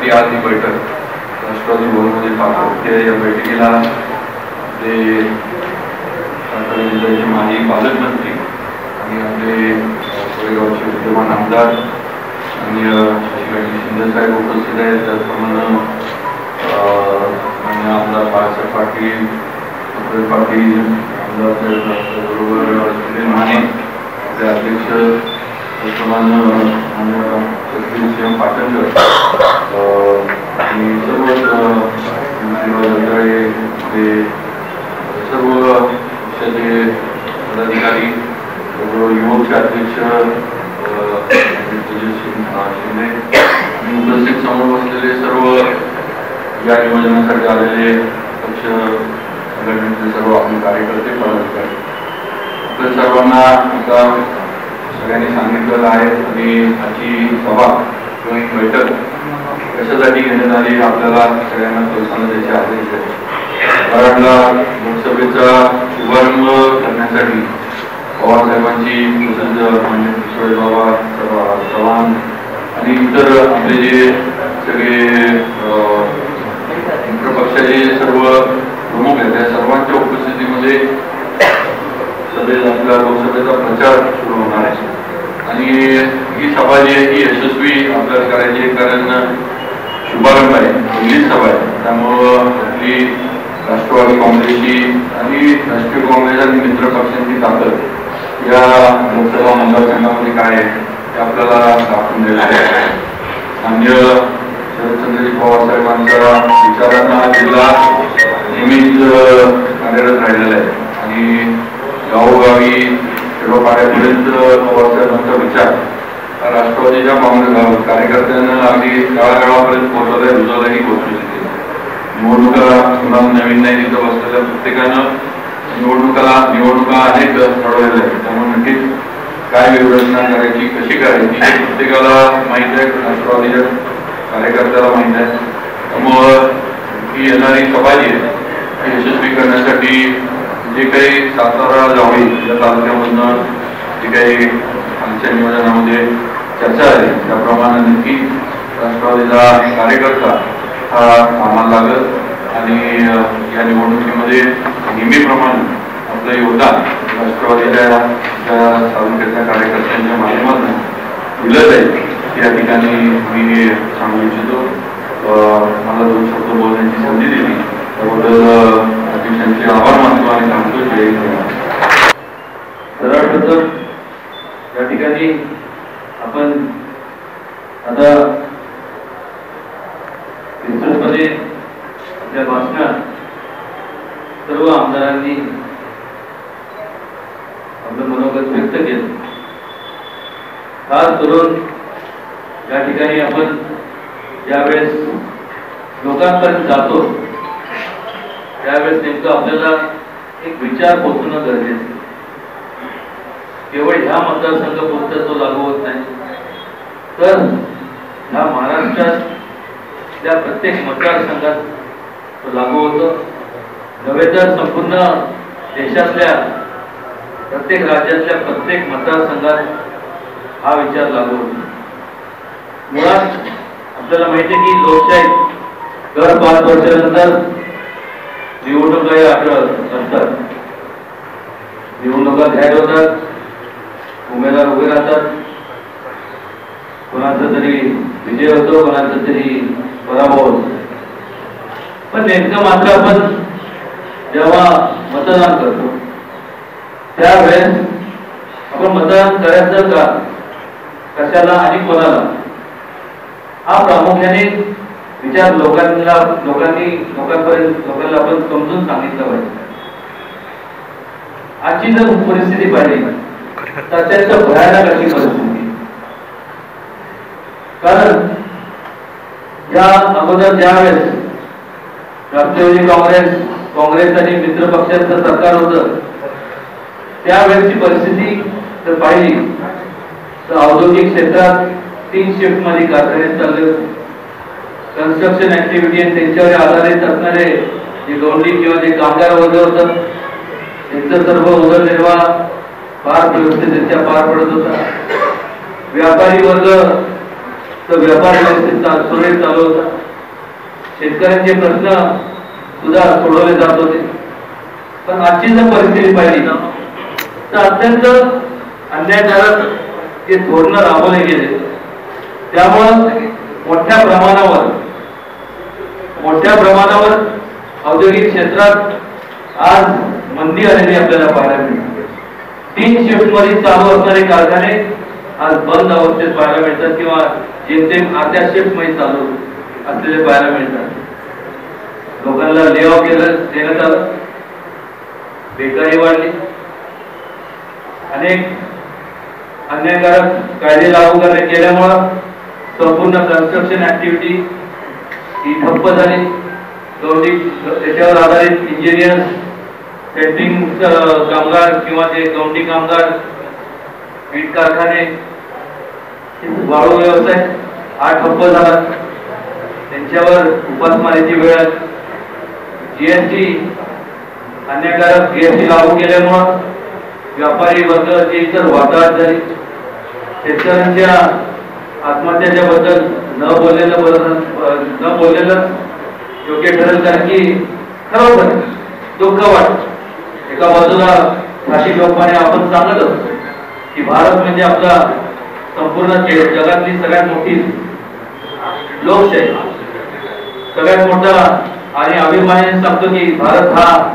करण्यासाठी आज ही बैठक राष्ट्रवादी भवनमध्ये पार पडते. या बैठकीला ते सातारा जिल्ह्याचे माजी पालकमंत्री आणि आपले कोरेगावचे विद्यमान आमदार आणि शिवाजी शिंदे उपस्थित आहेत. त्याचप्रमाणे आणि आमदार बाळासाहेब पाटील अक्षय पाटील आमदार साहेब बरोबर सुनील माने आपले अध्यक्ष त्याचप्रमाणे मान्य सचिव सिंह पाटणकर सर्व जंत्राळे ते सर्व पक्षाचे पदाधिकारी युवकचे अध्यक्ष शिंदे उपस्थित समोर बसलेले सर्व या नियोजनासाठी आलेले पक्ष संघटनेचे सर्व आपले कार्यकर्ते पदाधिकारी आपल्या सर्वांना आता सगळ्यांनी सांगितलेलं आहे आणि आजची सभा किंवा बैठक कशासाठी घेण्यात आली आपल्याला सगळ्यांना प्रोत्साहन द्यायचे आदेश आहे. कराडला लोकसभेचा शुभारंभ करण्यासाठी पवारसाहेबांची प्रसंग मान्य किशोर बाबा चव्हाण आणि इतर आपले जे सगळे अं, मित्र पक्षाचे सर्व प्रमुख आहेत त्या सर्वांच्या उपस्थितीमध्ये सभेत आपला लोकसभेचा प्रचार सुरू होणार आहे. आणि ही सभा जी आहे ही यशस्वी आपल्याला करायची आहे कारण शुभारंभ आहे सभा आहे. त्यामुळं आपली राष्ट्रवादी काँग्रेसची आणि राष्ट्रीय काँग्रेस आणि मित्र पक्षांची ताकद या लोकसभा मतदारसंघामध्ये काय आहे ते आपल्याला दाखवून द्यायला आहे. मान्य शरदचंद्रजी पवार साहेबांच्या विचारांना जिल्हा नेहमीच कार्यरत राहिलेला आहे. आणि गावोगावी खेडोपाड्यापर्यंत पवारसाहेबांचा विचार राष्ट्रवादीच्या काँग्रेस कार्यकर्त्यांना अगदी गावागावापर्यंत पोहोचवलाय रुजवलाही पोहोचवली निवडणुका कुणाला नवीन नाही तिथं बसलेल्या प्रत्येकानं निवडणुकाला निवडणुका आहेत ठरवलेल्या आहेत. त्यामुळे नक्कीच काय व्यवस्था करायची कशी करायची हे प्रत्येकाला माहीत आहे राष्ट्रवादीच्या कार्यकर्त्याला माहीत आहे. त्यामुळं ही येणारी सभा जी आहे ती यशस्वी करण्यासाठी जे काही सातारा जावळी या तालुक्यामधनं जे काही आमच्या नियोजनामध्ये चर्चा झाली. त्याप्रमाणे नक्की राष्ट्रवादीचा कार्यकर्ता हा कामाला लागत आणि या निवडणुकीमध्ये नेहमीप्रमाणे आपलं योगदान राष्ट्रवादीच्या त्या तालुक्यातल्या कार्यकर्त्यांच्या माध्यमातून दिलं जाईल या ठिकाणी मी सांगू इच्छितो. मला दोन शब्द बोलण्याची संधी दिली. त्याबद्दल अध्यक्षांचे आभार मानतो आणि सांगतो. जय हिंद. सरळ या ठिकाणी आपण आता मध्ये आपल्या भाषणात सर्व आमदारांनी आपलं मनोगत व्यक्त केलं. खास करून या ठिकाणी आपण ज्यावेळेस लोकांपर्यंत जातो त्यावेळेस नेमकं आपल्याला एक विचार पोचवणं गरजेचं केवळ ह्या मतदारसंघापुरता तो लागू होत नाही. तर ह्या महाराष्ट्रात त्या प्रत्येक मतदारसंघात तो लागू होतो. नव्हे तर संपूर्ण देशातल्या प्रत्येक राज्यातल्या प्रत्येक मतदारसंघात हा विचार लागू होतो. मुळात आपल्याला माहिती आहे की लोकशाही दर पाच वर्षानंतर निवडणुका या असतात. निवडणुका जाहीर होतात उमेदवार उभे राहतात. कोणाचा तरी विजय होतो कोणाचा तरी पराभव होतो. पण नेमकं मात्र आपण जेव्हा मतदान करतो त्यावेळेस आपण मतदान करायचं का? कशाला आणि कोणाला? हा प्रामुख्याने विचार लोकांना लोकांनी लोकांपर्यंत लोकांना आपण समजून सांगितलं पाहिजे. आजची जर परिस्थिती पाहिली तर अत्यंत भयानक अशी परिस्थिती. कारण या अगोदर ज्यावेळेस राष्ट्रवादी काँग्रेस काँग्रेस आणि मित्र पक्षांचं सरकार होतं त्यावेळेची परिस्थिती जर पाहिली. तर औद्योगिक क्षेत्रात तीन शिफ्टमध्ये कारखाने चालले कन्स्ट्रक्शन ऍक्टिव्हिटी आणि त्यांच्यावर आधारित असणारे जे गवंडी किंवा जे कामगार वर्ग होतं त्यांचं सर्व उदरनिर्वाह फार व्यवस्थितरित्या पार पडत होता. व्यापारी वर्ग तो व्यापार व्यवस्थेचा सुरळीत चालू होता. शेतकऱ्यांचे प्रश्न सुद्धा सोडवले जात होते. पण आजची जर परिस्थिती पाहिली ना तर अत्यंत अन्यायकारक ते धोरणं राबवले गेले त्यामुळं मोठ्या प्रमाणावर मोठ्या प्रमाणावर औद्योगिक क्षेत्रात आज मंदी आलेली आपल्याला पाहायला मिळते. तीन शिफ्टमध्ये चालू असणारे कारखाने आज बंद अवस्थेत पाहायला मिळतात किंवा जेमतेम अर्ध्या शिफ्टमध्ये चालू असलेले पाहायला मिळतात. लोकांना ले ऑफ केलं देण्यात आलं बेकारी वाढली. अनेक अन्यायकारक कायदे लागू करण्यात केल्यामुळं संपूर्ण कन्स्ट्रक्शन ऍक्टिव्हिटी ही ठप्प झाली. गौरी त्याच्यावर आधारित इंजिनियर्स सेंटिंग कामगार किंवा ते गौंडी कामगार वीट कारखाने वाळू व्यवसाय हा ठप्प झाला. त्यांच्यावर उपासमारीची वेळ जीएसटी अन्यायकारक जीएसटी लागू केल्यामुळं व्यापारी वर्गाची इतर वाताहत झाली. शेतकऱ्यांच्या आत्महत्याच्या बद्दल न बोललेलं न बोललेलं योग्य ठरेल कारण की खरोखर दुःख वाटत एका बाजूला फाशी लोकांनी आपण सांगत असतो की भारत म्हणजे आपला संपूर्ण जगातली सगळ्यात मोठी लोकशाही. सगळ्यात मोठा आणि अभिमानाने सांगतो की भारत हा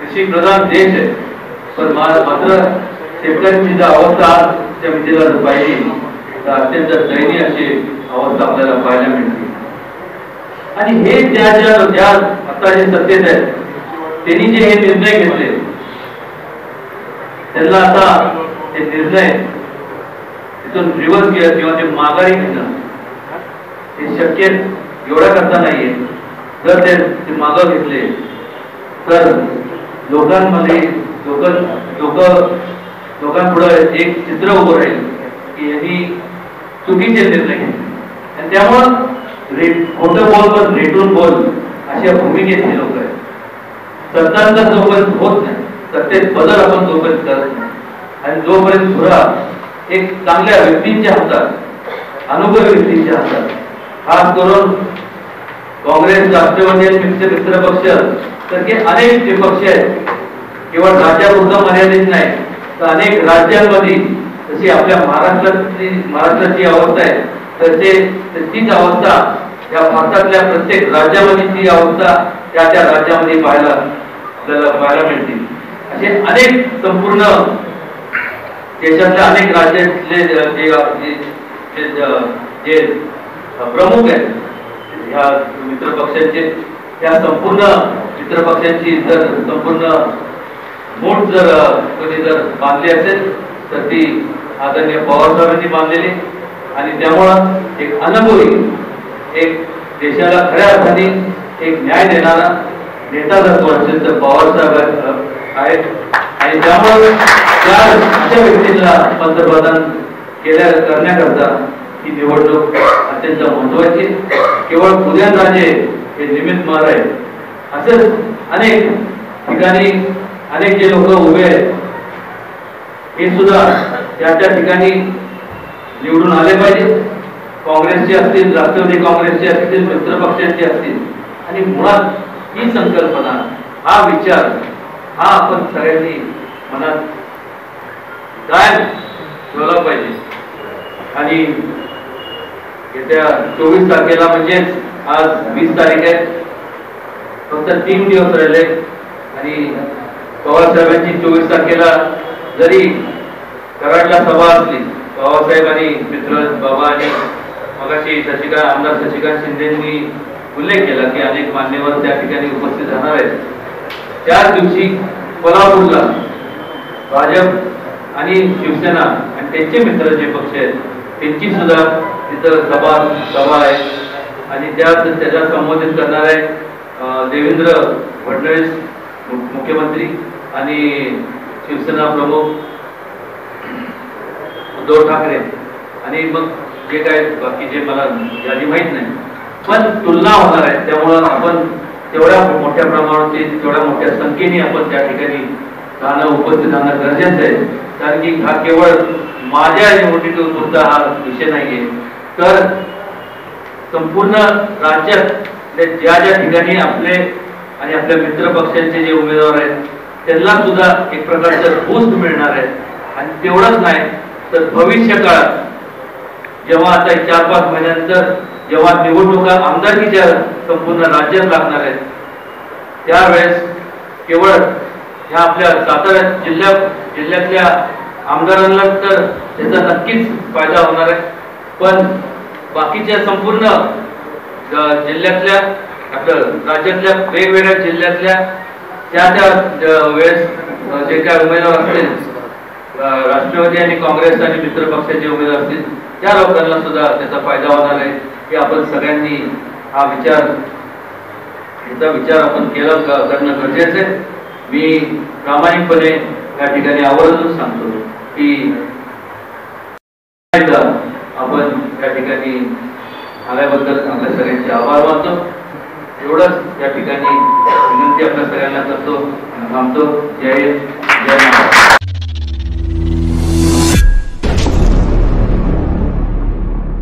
कृषी प्रधान देश आहे. पण मा- मात्र शेतकऱ्यांची जी अवस्था त्या विजेला जर पाहिली तर अत्यंत दयनीय अशी अवस्था आपल्याला पाहायला मिळते. आणि हे ज्या ज्या ज्या आता जे सत्तेत आहेत त्यांनी जे हे निर्णय घेतले त्यांना आता हे निर्णय तिथून रिव्हर्स घ्या किंवा ते माघारी घेणं हे शक्य एवढा करता नाहीये. जर ते मागं घेतले तर लोकांमध्ये लोक लोक लोकांपुढे एक चित्र उभं राहील की यांनी चुकीचे निर्णय घेतले. आणि त्यामुळं रे खोटं बोल पण रेटून बोल अशा भूमिकेत हे लोक आहेत. सत्तांचा जोपर्यंत होत नाही सत्तेत बदल आपण जोपर्यंत करत नाही आणि जोपर्यंत सुरा एक चांगल्या व्यक्तींच्या हातात अनुभवी व्यक्तींच्या हातात खास करून काँग्रेस राष्ट्रवादी मित्रपक्ष मित्र पक्ष सारखे अनेक जे पक्ष आहेत केवळ राज्यापुरता मर्यादित नाही तर अनेक राज्यांमध्ये जशी आपल्या महाराष्ट्रातली महाराष्ट्राची अवस्था आहे तर ते तीच अवस्था या भारतातल्या प्रत्येक राज्यामध्ये ती अवस्था त्या त्या राज्यामध्ये पाहायला आपल्याला पाहायला मिळतील असे अनेक संपूर्ण देशातल्या अनेक राज्यातले जे प्रमुख आहेत ह्या मित्र पक्षांचे त्या संपूर्ण मित्रपक्षांची जर संपूर्ण मोठ जर कोणी जर बांधली असेल तर ती आदरणीय पवारसाहेबांनी बांधलेली. आणि त्यामुळं एक अनुभवी एक देशाला खऱ्या अर्थाने एक न्याय देणारा नेता जर तो असेल तर पवारसाहेब आहेत. आणि त्यामुळे त्या व्यक्तीला पंतप्रधान केल्या करण्याकरता ही निवडणूक अत्यंत महत्वाची केवळ उद्यान राजे हे निमित्त मार आहे. असेच अनेक ठिकाणी अनेक जे लोक उभे आहेत हे सुद्धा त्या त्या ठिकाणी निवडून आले पाहिजे. काँग्रेसचे असतील राष्ट्रवादी काँग्रेसचे असतील मित्र पक्षांचे असतील. आणि मुळात ही संकल्पना हा विचार हा आपण सगळ्यांनी मनात कायम ठेवला पाहिजे. आणि येत्या चोवीस तारखेला म्हणजे आज वीस तारीख आहे. फक्त तीन दिवस राहिले आणि पवारसाहेबांची चोवीस तारखेला जरी कराडला सभा असली बाबासाहेब आणि मित्र बाबा आणि मगाशी शशिकांत आमदार शशिकांत शिंदेंनी उल्लेख केला की अनेक मान्यवर त्या ठिकाणी उपस्थित राहणार आहेत. त्याच दिवशी कोल्हापूरला भाजप आणि शिवसेना आणि त्यांचे मित्र जे पक्ष आहेत त्यांची सुद्धा तिथं सभा सभा आहे. आणि त्यात त्याला संबोधित करणार आहे देवेंद्र फडणवीस मुख्यमंत्री आणि शिवसेना प्रमुख उद्धव ठाकरे. आणि मग जे काय बाकी जे मला यादी माहीत नाही. पण तुलना होणार आहे त्यामुळं आपण तेवढ्या मोठ्या प्रमाणात तेवढ्या मोठ्या संख्येने आपण त्या ठिकाणी राहणं उपस्थित राहणं गरजेचं आहे. कारण की हा केवळ माझ्या निवडणुकीपुरता हा विषय नाहीये. तर संपूर्ण राज्यात ज्या ज्या ठिकाणी आपले आणि आपल्या मित्र पक्षांचे जे उमेदवार आहेत त्यांना सुद्धा एक प्रकारचं बूस्ट मिळणार आहे. आणि तेवढंच नाही तर भविष्य काळात जेव्हा आता चार पाच महिन्यानंतर जेव्हा निवडणुका आमदारकीच्या संपूर्ण राज्यात लागणार आहेत त्यावेळेस केवळ ह्या आपल्या सातारा जिल्ह्या जिल्ह्यातल्या आमदारांना तर त्याचा नक्कीच फायदा होणार आहे. पण बाकीच्या संपूर्ण जिल्ह्यातल्या आपल्या राज्यातल्या वेगवेगळ्या जिल्ह्यातल्या त्या त्या वेळेस जे काय उमेदवार असतील राष्ट्रवादी आणि काँग्रेस आणि मित्र पक्षाचे उमेदवार असतील त्या लोकांना सुद्धा त्याचा फायदा होणार आहे. हे आपण सगळ्यांनी हा विचार याचा विचार आपण केला करणं गरजेचं आहे. मी प्रामाणिकपणे या ठिकाणी आवर्जून सांगतो की आपण या ठिकाणी आल्याबद्दल आपल्या सगळ्यांचे आभार मानतो. एवढंच या ठिकाणी विनंती आपल्या सगळ्यांना करतो थांबतो. जय जय महाराज